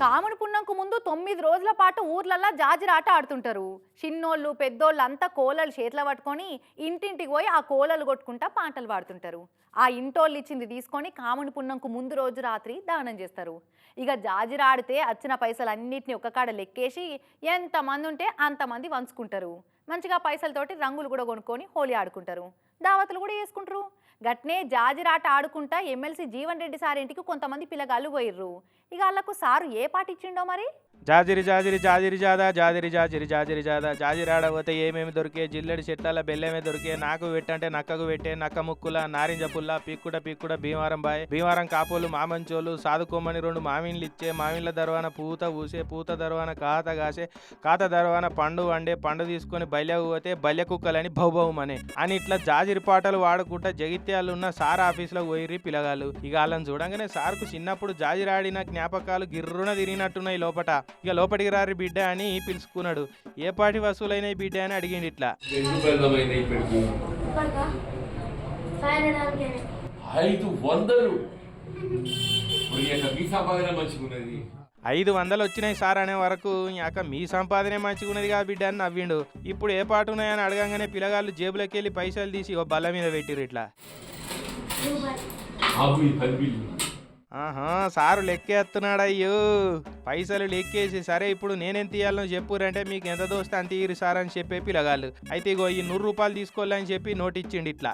కాముడి పున్నంకు ముందు తొమ్మిది రోజుల పాటు ఊర్లల్లా జాజిరాట ఆడుతుంటారు. చిన్నోళ్ళు పెద్దోళ్ళు అంతా కోలలు చేతిలో పట్టుకొని ఇంటింటికి పోయి ఆ కోలలు కొట్టుకుంటా పాటలు పాడుతుంటారు. ఆ ఇంటోళ్ళు ఇచ్చింది తీసుకొని కాముడి పున్నంకు ముందు రోజు రాత్రి దానం చేస్తారు. ఇక జాజిరాడితే వచ్చిన పైసలు అన్నిటిని ఒక్క కాడ లెక్కేసి ఎంతమంది ఉంటే అంతమంది వంచుకుంటారు. మంచిగా పైసలతోటి రంగులు కూడా కొనుక్కొని హోలీ ఆడుకుంటారు. దావతులు కూడా చేసుకుంటారు గట్నే జాజిరాట ఆడుకుంటా ఎమ్మెల్సీ జీవన్ రెడ్డి సార్ ఇంటికి కొంతమంది పిల్లగాళ్ళు పోయిర్రు. ఇక వాళ్ళకు సారు ఏ పాట ఇచ్చిండో మరి? జాజిరి జాజిరి జాజిరి జాదా జాజిరి జాజిరి జాజిరి జాదా. జాజిరి ఆడబోతే ఏమేమి దొరికే? జిల్లెడి చెట్ల బెల్లమే దొరికే. నాకు పెట్టంటే నక్కకు పెట్టే నక్క ముక్కుల నారింజ పుల్ల పీక్కుడ పీక్కుడ భీమారం బాయ్. భీమారం కాపోలు మామంచోలు సాదుకోమని రెండు మామిన్లు ఇచ్చే మామిన్ల దర్వాన పూత పూసే పూత దర్వాన కాత కాసే కాత దర్వాన పండు వండే పండు తీసుకొని బల్యకు పోతే బల్య కుక్కలని భౌభౌమనే అని ఇట్లా జాజిరి పాటలు వాడుకుంటా జగిత్యాలు ఉన్న సార్ ఆఫీస్లో పోయిర్రి పిలగాలు ఇక వాళ్ళని చూడంగానే సార్కు చిన్నప్పుడు జాజిరాడిన జ్ఞాపకాలు గిర్రున తిరిగినట్టున్నాయి లోపట. ఇక లోపలికి రారి బిడ్డ అని పిలుచుకున్నాడు. ఏ పాటి వసూలైన బిడ్డ అని అడిగిండు ఇట్లా. ఐదు వందలు. మంచిగున్నది. ఐదు వచ్చినాయి సార్ అనే వరకు యాక మీ సంపాదనే మంచిగున్నది కదా బిడ్డ అని నవ్విండు. ఇప్పుడు ఏ పాట ఉన్నాయని అడగంగానే పిల్లగాళ్ళు జేబులోకి వెళ్ళి పైసలు తీసి ఓ బల్ల మీద పెట్టిర్రు ఇట్లా. ఆహా సారు లెక్కేస్తున్నాడు అయ్యో పైసలు లెక్కేసి సరే ఇప్పుడు నేనేం తీయాలో చెప్పురంటే మీకు ఎంత దోస్తే అంత ఇరు సార్ అని చెప్పే పిల్లగాళ్ళు అయితే ఇగో ఈ నూరు రూపాయలు తీసుకోవాలని చెప్పి నోట్ ఇచ్చిండు ఇట్లా.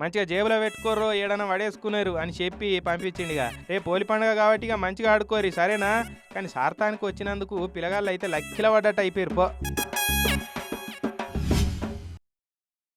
మంచిగా జేబులో పెట్టుకోర్రో ఏడన్నా పడేసుకున్నారు అని చెప్పి పంపించిండిగా. రేపు పోలి పండుగ కాబట్టి ఇక మంచిగా ఆడుకోరి సరేనా? కానీ సార్థానికి వచ్చినందుకు పిల్లగాళ్ళు అయితే లక్కిల పడ్డట్టు అయిపోయారు పో.